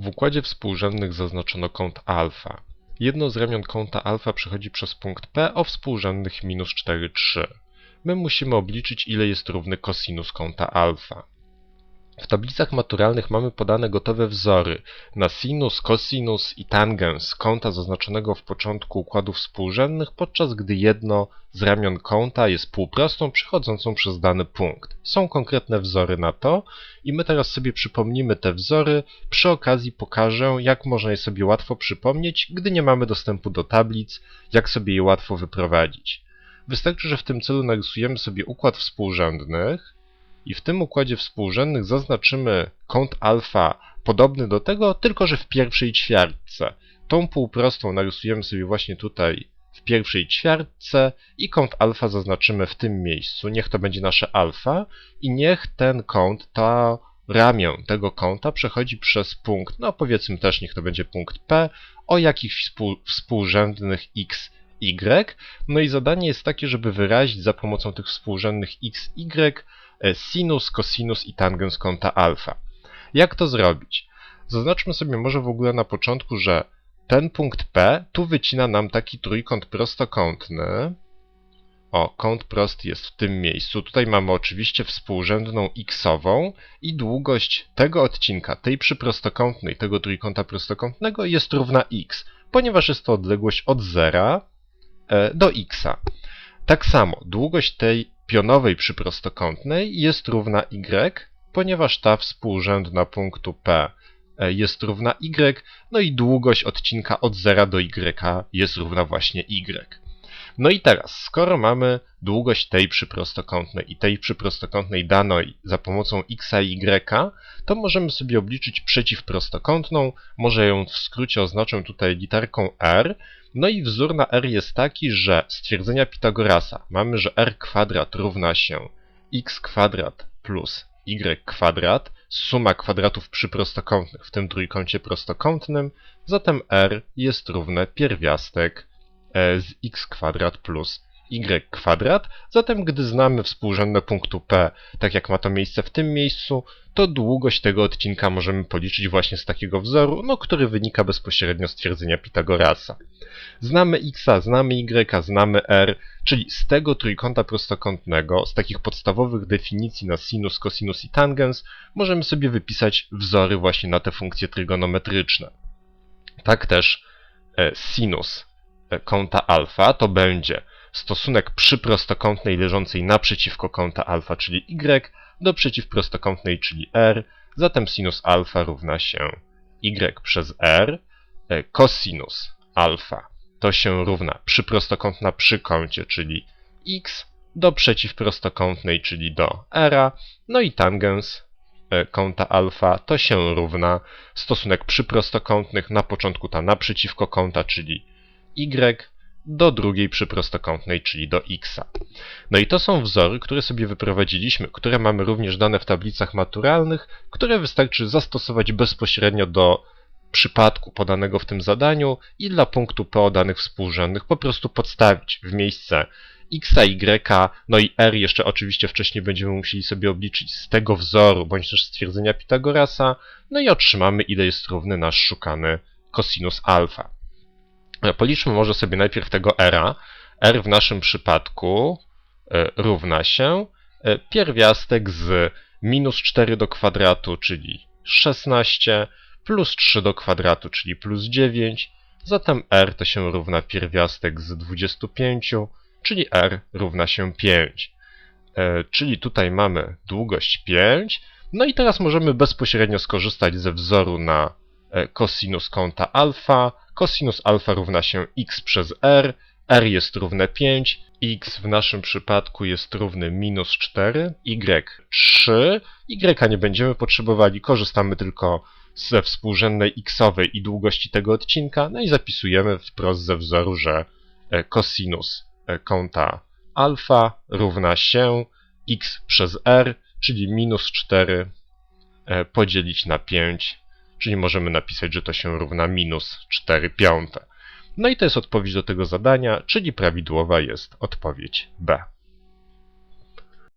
W układzie współrzędnych zaznaczono kąt alfa. Jedno z ramion kąta alfa przechodzi przez punkt P o współrzędnych minus 4, 3. My musimy obliczyć, ile jest równy kosinus kąta alfa. W tablicach maturalnych mamy podane gotowe wzory na sinus, cosinus i tangens kąta zaznaczonego w początku układów współrzędnych, podczas gdy jedno z ramion kąta jest półprostą przechodzącą przez dany punkt. Są konkretne wzory na to i my teraz sobie przypomnimy te wzory. Przy okazji pokażę, jak można je sobie łatwo przypomnieć, gdy nie mamy dostępu do tablic, jak sobie je łatwo wyprowadzić. Wystarczy, że w tym celu narysujemy sobie układ współrzędnych, i w tym układzie współrzędnych zaznaczymy kąt alfa podobny do tego, tylko że w pierwszej ćwiartce. Tą półprostą narysujemy sobie właśnie tutaj w pierwszej ćwiartce i kąt alfa zaznaczymy w tym miejscu. Niech to będzie nasze alfa i niech ten kąt, to ramię tego kąta przechodzi przez punkt, no powiedzmy też niech to będzie punkt P, o jakichś współ, współrzędnych x, y. No i zadanie jest takie, żeby wyrazić za pomocą tych współrzędnych x, y sinus, cosinus i tangens kąta alfa. Jak to zrobić? Zaznaczmy sobie może w ogóle na początku, że ten punkt P tu wycina nam taki trójkąt prostokątny. O, kąt prosty jest w tym miejscu. Tutaj mamy oczywiście współrzędną xową i długość tego odcinka, tej przyprostokątnej, tego trójkąta prostokątnego jest równa x, ponieważ jest to odległość od zera e, do x. Tak samo długość tej pionowej przyprostokątnej jest równa y, ponieważ ta współrzędna punktu P e, jest równa y, no i długość odcinka od 0 do y jest równa właśnie y. No i teraz, skoro mamy długość tej przyprostokątnej i tej przyprostokątnej danej za pomocą x i y, to możemy sobie obliczyć przeciwprostokątną. Może ją w skrócie oznaczę tutaj literką r. No i wzór na r jest taki, że stwierdzenia Pitagorasa. Mamy, że r kwadrat równa się x kwadrat plus y kwadrat, suma kwadratów przyprostokątnych w tym trójkącie prostokątnym, zatem r jest równe pierwiastek E z x kwadrat plus y kwadrat. Zatem gdy znamy współrzędne punktu P, tak jak ma to miejsce w tym miejscu, to długość tego odcinka możemy policzyć właśnie z takiego wzoru, no, który wynika bezpośrednio z twierdzenia Pitagorasa. Znamy x, znamy y, znamy r, czyli z tego trójkąta prostokątnego, z takich podstawowych definicji na sinus, cosinus i tangens, możemy sobie wypisać wzory właśnie na te funkcje trygonometryczne. Tak też e, sinus kąta alfa to będzie stosunek przyprostokątnej leżącej naprzeciwko kąta alfa, czyli y, do przeciwprostokątnej, czyli r. Zatem sinus alfa równa się y przez r. E, cosinus alfa to się równa przyprostokątna przy kącie, czyli x, do przeciwprostokątnej, czyli do r. No i tangens e, kąta alfa to się równa stosunek przyprostokątnych na początku ta naprzeciwko kąta, czyli y do drugiej przyprostokątnej, czyli do x. No i to są wzory, które sobie wyprowadziliśmy, które mamy również dane w tablicach maturalnych, które wystarczy zastosować bezpośrednio do przypadku podanego w tym zadaniu i dla punktu P danych współrzędnych po prostu podstawić w miejsce x, y, no i r jeszcze oczywiście wcześniej będziemy musieli sobie obliczyć z tego wzoru, bądź też stwierdzenia Pitagorasa, no i otrzymamy ile jest równy nasz szukany cosinus alfa. E, policzmy może sobie najpierw tego r. r w naszym przypadku e, równa się e, pierwiastek z minus 4 do kwadratu, czyli 16, plus 3 do kwadratu, czyli plus 9. Zatem r to się równa pierwiastek z 25, czyli r równa się 5. Czyli tutaj mamy długość 5. No i teraz możemy bezpośrednio skorzystać ze wzoru na cosinus kąta alfa, Cosinus alfa równa się x przez r, r jest równe 5, x w naszym przypadku jest równy minus 4, y 3, y nie będziemy potrzebowali, korzystamy tylko ze współrzędnej xowej i długości tego odcinka, no i zapisujemy wprost ze wzoru, że e, cosinus e, kąta alfa równa się x przez r, czyli minus 4 e, podzielić na 5 czyli możemy napisać, że to się równa minus 4 piąte. No i to jest odpowiedź do tego zadania, czyli prawidłowa jest odpowiedź B.